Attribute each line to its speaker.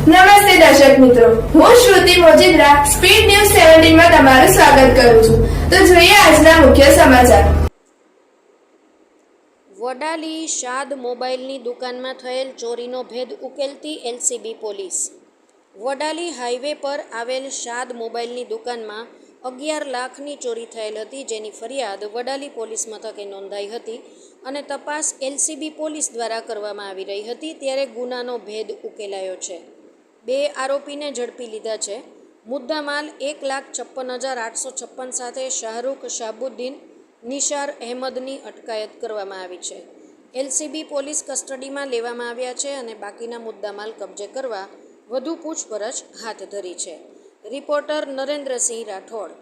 Speaker 1: નમસ્તે દર્શક મિત્રો. હું શ્રુતિ મોજીદ્રા, સ્પીડ ન્યૂઝ સેવન્ટીનમાં તમારું સ્વાગત કરું છું. તો જોઈએ આજના મુખ્ય સમાચાર.
Speaker 2: વડાલી શાદ મોબાઈલની દુકાનમાં થયેલ ચોરીનો ભેદ ઉકેલતી એલસીબી પોલીસ. વડાલી હાઈવે પર આવેલ શાદ મોબાઈલની દુકાનમાં અગિયાર લાખની ચોરી થયેલ હતી, જેની ફરિયાદ વડાલી પોલીસ મથકે નોંધાઈ હતી અને તપાસ એલસીબી પોલીસ દ્વારા કરવામાં આવી રહી હતી, ત્યારે ગુનાનો ભેદ ઉકેલાયો છે. બે આરોપીને ઝડપી લીધા છે. મુદ્દામાલ એક લાખ છપ્પન હજાર આઠસો છપ્પન સાથે શાહરૂખ શાહબુદ્દીન નિશાર અહેમદની અટકાયત કરવામાં આવી છે. એલસીબી પોલીસ કસ્ટડીમાં લેવામાં આવ્યા છે અને બાકીના મુદ્દામાલ કબજે કરવા વધુ પૂછપરછ હાથ ધરી છે. રિપોર્ટર નરેન્દ્રસિંહ રાઠોડ